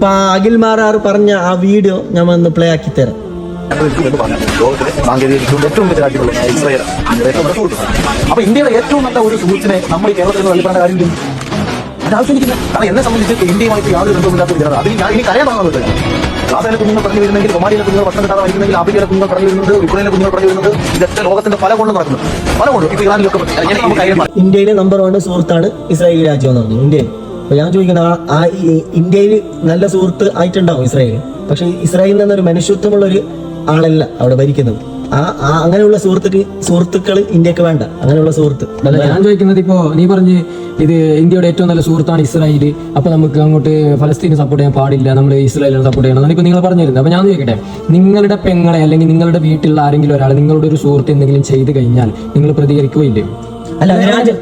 അപ്പൊ അഖിൽ മാറാർ പറഞ്ഞ ആ വീഡിയോ ഞാൻ ഒന്ന് പ്ലേ ആക്കി തരാം. അപ്പൊ ഇന്ത്യയുടെ ഏറ്റവും നല്ല ഒരു സുഹൃത്തിനെ നമ്മൾ കേരളത്തിൽ നിന്ന് വെളിപ്പെടേണ്ട കാര്യം അത് ആവശ്യമില്ല കാരണം എന്നെ സംബന്ധിച്ച് ഇന്ത്യയുമായിട്ട് യാതൊരു ബന്ധമില്ലാത്ത ഒരു അതിൽ ഞാൻ ഇനി കരയാൻ തുടങ്ങുന്നത് ഗാസയിലെ കുഞ്ഞുങ്ങൾ പറഞ്ഞു വരുന്നെങ്കിൽ ഒമാനിയിലെ കുഞ്ഞുങ്ങൾ ഭക്ഷണം കിട്ടാതെ വരിക്കുന്നെങ്കിൽ ആഫ്രിക്കയിലെ കുഞ്ഞുങ്ങൾ പറഞ്ഞു വരുന്നുണ്ട് യുക്രൈനിലെ കുഞ്ഞുങ്ങൾ പറഞ്ഞു വരുന്നുണ്ട് ഇതൊക്കെ ലോകത്തിന്റെ പല കൊണ്ടും നടക്കുന്നു. പല കൊണ്ടും ഇപ്പൊ ഇറാനിലൊക്കെ. ഇന്ത്യയിലെ നമ്പർ വൺ സുഹൃത്താണ് ഇസ്രായേൽ രാജ്യം എന്ന് പറഞ്ഞു. ഇന്ത്യയിൽ. അപ്പൊ ഞാൻ ചോദിക്കുന്നത് ആ- ഇന്ത്യയിൽ നല്ല സുഹൃത്ത് ആയിട്ടുണ്ടാവും ഇസ്രായേൽ. പക്ഷെ ഇസ്രായേലിൽ നിന്നൊരു മനുഷ്യത്വമുള്ള ഒരു ആളല്ല അവിടെ ഭരിക്കുന്നത്. ആ അങ്ങനെയുള്ള സുഹൃത്തുക്ക് സുഹൃത്തുക്കൾ ഇന്ത്യയ്ക്ക് വേണ്ട. അങ്ങനെയുള്ള സുഹൃത്ത്. അല്ല ഞാൻ ചോദിക്കുന്നത് ഇപ്പോ നീ പറഞ്ഞ് ഇത് ഇന്ത്യയുടെ ഏറ്റവും നല്ല സുഹൃത്താണ് ഇസ്രായേൽ അപ്പൊ നമുക്ക് അങ്ങോട്ട് ഫലസ്തീനെ സപ്പോർട്ട് ചെയ്യാൻ പാടില്ല. നമ്മൾ ഇസ്രായേലിനെ സപ്പോർട്ട് ചെയ്യണം. എന്നാണ് ഇപ്പൊ നിങ്ങൾ പറഞ്ഞിരുന്നത്. അപ്പൊ ഞാൻ ചോദിക്കട്ടെ നിങ്ങളുടെ പെങ്ങളെ അല്ലെങ്കിൽ നിങ്ങളുടെ വീട്ടിലുള്ള ആരെങ്കിലും ഒരാൾ നിങ്ങളുടെ ഒരു സുഹൃത്ത് എന്തെങ്കിലും ചെയ്തു കഴിഞ്ഞാൽ നിങ്ങൾ പ്രതികരിക്കുകയില്ലേ? അല്ല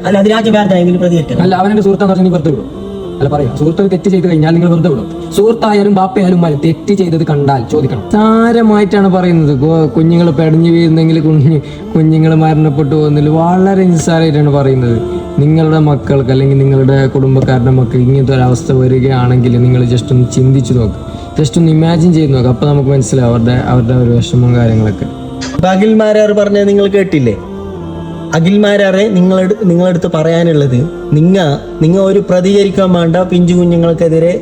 അല്ല അത് രാജ്യഭേദമെങ്കിലും പ്രതികരിക്കണം. അല്ല അവനെ സുഹൃത്താന്ന് പറഞ്ഞാൽ നീ വെറുതെ വിടും. അല്ല പറയാം. സുഹൃത്ത് തെറ്റ് ചെയ്ത് കഴിഞ്ഞാൽ നിങ്ങൾ വെറുതെ വിടും. സുഹൃത്തായാലും ബാപ്പയായാലും മതി തെറ്റ് ചെയ്തത് കണ്ടാൽ ചോദിക്കണം. സാരമായിട്ടാണ് പറയുന്നത്. കുഞ്ഞുങ്ങൾ പെടഞ്ഞു വീഴുന്നെങ്കിൽ കുഞ്ഞ് കുഞ്ഞുങ്ങൾ മരണപ്പെട്ടു പോകുന്നതിൽ വളരെ നിസ്സാരമായിട്ടാണ് പറയുന്നത്. നിങ്ങളുടെ മക്കൾക്ക് അല്ലെങ്കിൽ നിങ്ങളുടെ കുടുംബക്കാരുടെ മക്കൾ ഇങ്ങനത്തെ ഒരവസ്ഥ വരികയാണെങ്കിൽ നിങ്ങൾ ജസ്റ്റ് ഒന്ന് ചിന്തിച്ചു നോക്ക്. ജസ്റ്റ് ഒന്ന് ഇമാജിൻ ചെയ്ത് നോക്ക്. അപ്പൊ നമുക്ക് മനസ്സിലാവും അവരുടെ അവരുടെ ഒരു വിഷമവും കാര്യങ്ങളൊക്കെ. അപ്പൊ അഖിൽമാരാർ പറഞ്ഞത് നിങ്ങൾ കേട്ടില്ലേ? അഖിൽമാരാറെ നിങ്ങളെടു നിങ്ങളെടുത്ത് പറയാനുള്ളത് നിങ്ങ നിങ്ങ ഒരു പ്രതികരിക്കാൻ വേണ്ട പിഞ്ചു കുഞ്ഞുങ്ങൾക്കെതിരെ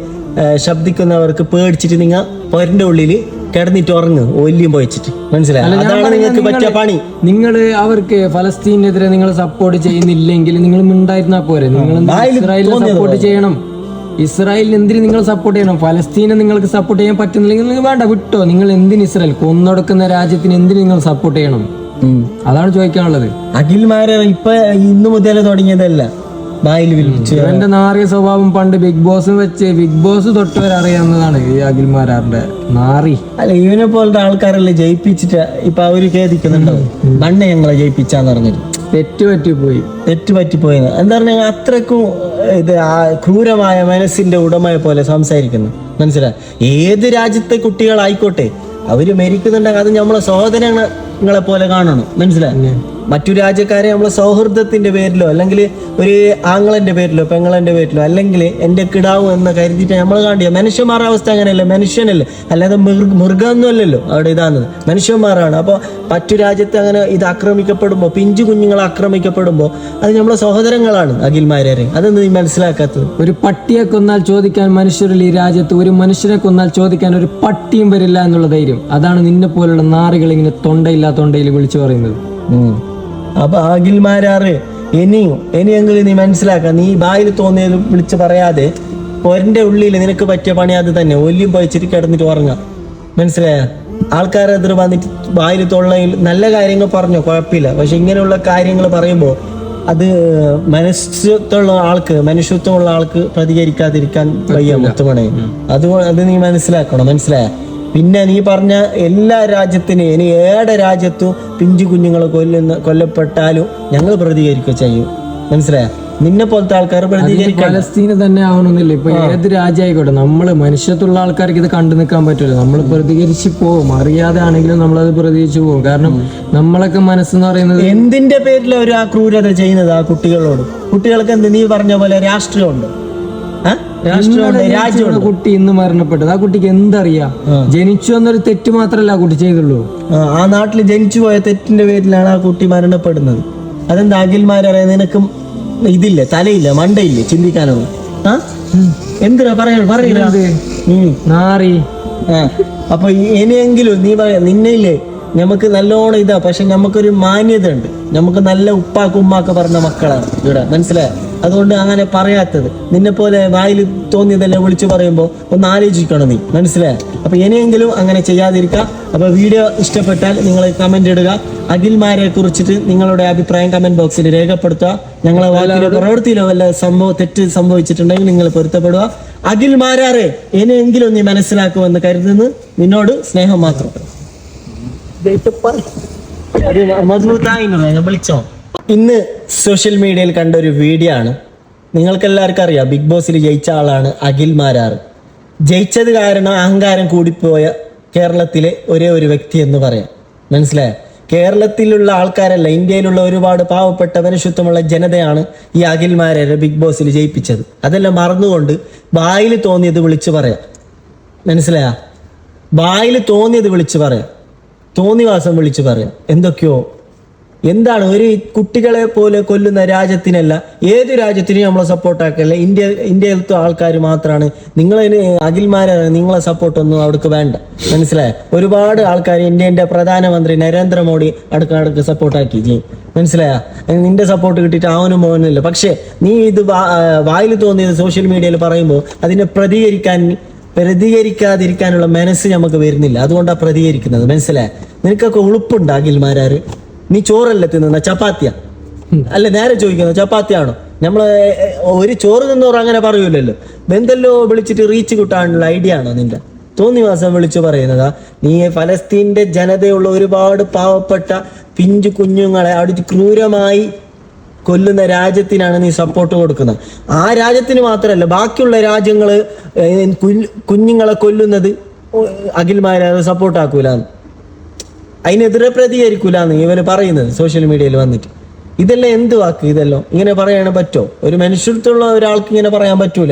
ശബ്ദിക്കുന്നവർക്ക് പേടിച്ചിട്ട് നിങ്ങ പൊരന്റെ ഉള്ളിൽ കിടന്നിട്ട് ഉറങ്ങ് ഒല്യം പോയിച്ചിട്ട് മനസ്സിലായി? അതാണ് നിങ്ങൾക്ക് പറ്റിയ പണി. നിങ്ങൾ അവർക്ക് ഫലസ്തീനെതിരെ നിങ്ങൾ സപ്പോർട്ട് ചെയ്യുന്നില്ലെങ്കിൽ നിങ്ങൾ മിണ്ടായിരുന്നാ പോരെ. നിങ്ങൾ സപ്പോർട്ട് ചെയ്യണം? ഇസ്രായേലിന് എന്തിന് നിങ്ങൾ സപ്പോർട്ട് ചെയ്യണം? ഫലസ്തീനെ നിങ്ങൾക്ക് സപ്പോർട്ട് ചെയ്യാൻ പറ്റുന്നില്ലെങ്കിൽ നിങ്ങൾ വേണ്ട വിട്ടോ. നിങ്ങൾ എന്തിന് ഇസ്രായേൽ? കൊന്നൊടുക്കുന്ന രാജ്യത്തിന് എന്തിന് നിങ്ങൾ സപ്പോർട്ട് ചെയ്യണം. അതാണ് ചോദിക്കാനുള്ളത്. അഖിൽമാരെ ഇപ്പൊ ഇന്ന് മുതലേ തുടങ്ങിയതല്ല. വിളിച്ചു ഇവന്റെ നാറിയ സ്വഭാവം പണ്ട് ബിഗ് ബോസ് വെച്ച് ബിഗ് ബോസ് തൊട്ട് വരെ അറിയാവുന്നതാണ് ഈ അഖിൽമാരാറിന്റെ നാറി. അല്ല ഇവനെ പോലത്തെ ആൾക്കാരല്ലേ ജയിപ്പിച്ചിട്ട് ഇപ്പൊ അവർ ഖേദിക്കുന്നുണ്ടാവും. മണ്ണ ഞങ്ങളെ ജയിപ്പിച്ചാന്ന് പറഞ്ഞിട്ട്. തെറ്റ് പറ്റിപ്പോയി. തെറ്റ് പോയി എന്താ പറഞ്ഞാൽ അത്രക്കും ഇത് ആ ക്രൂരമായ മനസ്സിന്റെ ഉടമയെ പോലെ സംസാരിക്കുന്നു. മനസ്സിലായി ഏത് രാജ്യത്തെ കുട്ടികളായിക്കോട്ടെ അവർ മരിക്കുന്നുണ്ടെങ്കിൽ അത് നമ്മളെ സഹോദരങ്ങളെ പോലെ കാണണം. മനസ്സിലായി? മറ്റു രാജ്യക്കാരെ നമ്മൾ സൗഹൃദത്തിന്റെ പേരിലോ അല്ലെങ്കിൽ ഒരു ആങ്ങളന്റെ പേരിലോ പെങ്ങളന്റെ പേരിലോ അല്ലെങ്കിൽ എന്റെ കിടാവ് എന്ന് കരുതിയിട്ട് നമ്മൾ കാണ്ടിയ മനുഷ്യന്മാരുടെ അവസ്ഥ അങ്ങനെയല്ലേ. മനുഷ്യനല്ലേ. അല്ലാതെ മൃഗ മൃഗമൊന്നും അല്ലല്ലോ അവിടെ ഇതാണ് മനുഷ്യന്മാരാണ്. അപ്പോൾ മറ്റു രാജ്യത്ത് അങ്ങനെ ഇത് ആക്രമിക്കപ്പെടുമ്പോൾ പിഞ്ചു കുഞ്ഞുങ്ങൾ ആക്രമിക്കപ്പെടുമ്പോൾ അത് നമ്മളെ സഹോദരങ്ങളാണ് അഖിൽമാരെ അതൊന്നും നീ മനസ്സിലാക്കാത്തത്? ഒരു പട്ടിയെ കൊന്നാൽ ചോദിക്കാൻ മനുഷ്യരിൽ ഈ രാജ്യത്ത്. ഒരു മനുഷ്യനെ കൊന്നാൽ ചോദിക്കാൻ ഒരു പട്ടിയും വരില്ല എന്നുള്ള ധൈര്യം. അതാണ് നിന്നെ പോലുള്ള നാറുകൾ ഇങ്ങനെ തൊണ്ടയില്ലാ തൊണ്ടയിൽ വിളിച്ചു പറയുന്നത്. ഉം. അപ്പൊ അഖിൽമാരാറ് ഇനിയും ഇനിയെങ്കിലും നീ മനസ്സിലാക്ക. നീ ബായിൽ തോന്നിയത് വിളിച്ച് പറയാതെ പൊരന്റെ ഉള്ളിൽ നിനക്ക് പറ്റിയ പണി അത് തന്നെ. ഒല്ലിയും പോയിച്ചിട്ട് കിടന്നിട്ട് ഉറങ്ങാം. മനസ്സിലായ? ആൾക്കാരെ എതിർ വന്നിട്ട് ബായിൽ തൊള്ളയിൽ നല്ല കാര്യങ്ങൾ പറഞ്ഞോ? കുഴപ്പമില്ല. പക്ഷെ ഇങ്ങനെയുള്ള കാര്യങ്ങൾ പറയുമ്പോൾ അത് മനുഷ്യത്വമുള്ള ആൾക്ക് മനുഷ്യത്വമുള്ള ആൾക്ക് പ്രതികരിക്കാതിരിക്കാൻ വയ്യ മുത്തുമണേ. അത് അത് നീ മനസ്സിലാക്കണം. മനസ്സിലായ? പിന്നെ നീ പറഞ്ഞ എല്ലാ രാജ്യത്തിനും ഇനി ഏടെ രാജ്യത്തും പിഞ്ചു കുഞ്ഞുങ്ങൾ കൊല്ലുന്ന കൊല്ലപ്പെട്ടാലും ഞങ്ങൾ പ്രതികരിക്കുക ചെയ്യും. മനസ്സിലായോ? നിന്നെ പോലത്തെ ആൾക്കാർ പലസ്തീന് തന്നെ ആവണമെന്നില്ല. ഇപ്പൊ ഏത് രാജ്യമായിക്കോട്ടെ നമ്മൾ മനുഷ്യത്തുള്ള ആൾക്കാർക്ക് ഇത് കണ്ടു നിൽക്കാൻ പറ്റില്ല. നമ്മൾ പ്രതികരിച്ച് പോകും അറിയാതെ ആണെങ്കിലും നമ്മളത് പ്രതികരിച്ച് പോകും കാരണം നമ്മളൊക്കെ മനസ്സെന്ന് പറയുന്നത് എന്തിന്റെ പേരിൽ ഒരു ആ ക്രൂരത ചെയ്യുന്നത് ആ കുട്ടികളോട്? കുട്ടികൾക്ക് എന്ത്? നീ പറഞ്ഞ പോലെ രാഷ്ട്രീയമുണ്ട്. ആ? രാജ്യമുണ്ട്. കുട്ടി ഇന്ന് മരണപ്പെട്ടത്. ആ കുട്ടിക്ക് എന്തറിയാം? ജനിച്ചു എന്നൊരു തെറ്റ് മാത്രല്ല ആ കുട്ടി ചെയ്തുള്ളൂ? ആ, നാട്ടിൽ ജനിച്ചു പോയ തെറ്റിന്റെ പേരിലാണ് ആ കുട്ടി മരണപ്പെടുന്നത്. അതെന്താ അഖിൽമാരെ നിനക്കും ഇതില്ല തലയില്ല മണ്ടയില്ല ചിന്തിക്കാനോ ആ? എന്തിനാ? പറയണ പറയണ അപ്പൊ ഇനിയെങ്കിലും നീ പറയാ നിന്നയില്ലേ നമുക്ക് നല്ലോണം ഇതാ പക്ഷെ നമുക്കൊരു മാന്യത ഉണ്ട് നമുക്ക് നല്ല ഉപ്പാക്കും ഉമ്മാക്ക് പറഞ്ഞ മക്കളാണ്. ഇവിടെ മനസ്സിലായ? അതുകൊണ്ട് അങ്ങനെ പറയാത്തത്. നിന്നെ പോലെ വായിൽ തോന്നിയതെല്ലാം വിളിച്ചു പറയുമ്പോൾ ഒന്ന് ആലോചിക്കണം നീ. മനസ്സിലായ? അപ്പൊ ഇനിയെങ്കിലും അങ്ങനെ ചെയ്യാതിരിക്കുക. അപ്പൊ വീഡിയോ ഇഷ്ടപ്പെട്ടാൽ നിങ്ങൾ കമന്റ് ഇടുക. അഖിൽമാരെ കുറിച്ചിട്ട് നിങ്ങളുടെ അഭിപ്രായം കമന്റ് ബോക്സിൽ രേഖപ്പെടുത്തുക. ഞങ്ങളെ വാക്കിലോ പ്രവൃത്തിയിലോ വല്ല സംഭവം തെറ്റ് സംഭവിച്ചിട്ടുണ്ടെങ്കിൽ നിങ്ങൾ പൊരുത്തപ്പെടുക. അഖിൽമാരാറെ ഇനിയെങ്കിലും നീ മനസ്സിലാക്കുമെന്ന് കരുതുന്നു. നിന്നോട് സ്നേഹം മാത്രം. വിളിച്ചോ? ഇന്ന് സോഷ്യൽ മീഡിയയിൽ കണ്ട ഒരു വീഡിയോ ആണ്. നിങ്ങൾക്കെല്ലാവർക്കും അറിയാം ബിഗ് ബോസിൽ ജയിച്ച ആളാണ് അഖിൽ മാരാർ. ജയിച്ചത് കാരണം അഹങ്കാരം കൂടിപ്പോയ കേരളത്തിലെ ഒരേ ഒരു വ്യക്തി എന്ന് പറയാം. മനസ്സിലായ? കേരളത്തിലുള്ള ആൾക്കാരല്ല ഇന്ത്യയിലുള്ള ഒരുപാട് പാവപ്പെട്ട മനുഷ്യത്വമുള്ള ജനതയാണ് ഈ അഖിൽമാരെ ബിഗ് ബോസിൽ ജയിപ്പിച്ചത്. അതെല്ലാം മറന്നുകൊണ്ട് വായിൽ തോന്നിയത് വിളിച്ചു പറയാം. മനസ്സിലായ? വായിൽ തോന്നിയത് വിളിച്ചു പറയാം. തോന്നിവാസം വിളിച്ചു പറയാം. എന്തൊക്കെയോ എന്താണ്? ഒരു കുട്ടികളെ പോലെ കൊല്ലുന്ന രാജ്യത്തിനല്ല ഏത് രാജ്യത്തിനും നമ്മളെ സപ്പോർട്ടാക്കല്ല ഇന്ത്യ ഇന്ത്യയിലത്തെ ആൾക്കാർ മാത്രമാണ് നിങ്ങളതിന് അഖിൽമാരെ നിങ്ങളെ സപ്പോർട്ടൊന്നും അവിടേക്ക് വേണ്ട. മനസ്സിലായ? ഒരുപാട് ആൾക്കാർ ഇന്ത്യന്റെ പ്രധാനമന്ത്രി നരേന്ദ്രമോദി അടുക്ക അടുക്ക് സപ്പോർട്ടാക്കി മനസ്സിലായ? നിന്റെ സപ്പോർട്ട് കിട്ടിയിട്ട് അവനും മോനില്ല പക്ഷേ നീ ഇത് വായിൽ തോന്നിയത് സോഷ്യൽ മീഡിയയിൽ പറയുമ്പോൾ അതിനെ പ്രതികരിക്കാൻ പ്രതികരിക്കാതിരിക്കാനുള്ള മനസ്സ് നമുക്ക് വരുന്നില്ല. അതുകൊണ്ടാണ് പ്രതികരിക്കുന്നത്. മനസ്സിലായ? നിനക്കൊക്കെ ഉളുപ്പുണ്ട് അഖിൽമാരാറ് നീ ചോറല്ലേ തിന്നുന്ന? ചപ്പാത്തിയാ? അല്ല നേരെ ചോദിക്കുന്നു ചപ്പാത്തിയാണോ? നമ്മൾ ഒരു ചോറ് തിന്നോർ അങ്ങനെ പറയൂലല്ലോ. ബന്ധല്ലോ വിളിച്ചിട്ട് റീച്ച് കിട്ടാനുള്ള ഐഡിയ ആണോ നിന്റെ? തോന്നിവാസം വിളിച്ചു പറയുന്നതാ നീ ഫലസ്തീന്റെ ജനതയുള്ള ഒരുപാട് പാവപ്പെട്ട പിഞ്ചു കുഞ്ഞുങ്ങളെ അവിടെ ക്രൂരമായി കൊല്ലുന്ന രാജ്യത്തിനാണ് നീ സപ്പോർട്ട് കൊടുക്കുന്നത്. ആ രാജ്യത്തിന് മാത്രമല്ല ബാക്കിയുള്ള രാജ്യങ്ങൾ കുഞ്ഞുങ്ങളെ കൊല്ലുന്നത് അഖിൽമാരെ സപ്പോർട്ട് ആക്കൂലെന്ന്. അതിനെതിരെ പ്രതികരിക്കൂലെന്ന് ഇവന് പറയുന്നത് സോഷ്യൽ മീഡിയയിൽ വന്നിട്ട്. ഇതെല്ലാം എന്ത് വാക്ക്? ഇതെല്ലാം ഇങ്ങനെ പറയാൻ പറ്റുമോ ഒരു മനുഷ്യത്വമുള്ള ഒരാൾക്ക് ഇങ്ങനെ പറയാൻ പറ്റൂല.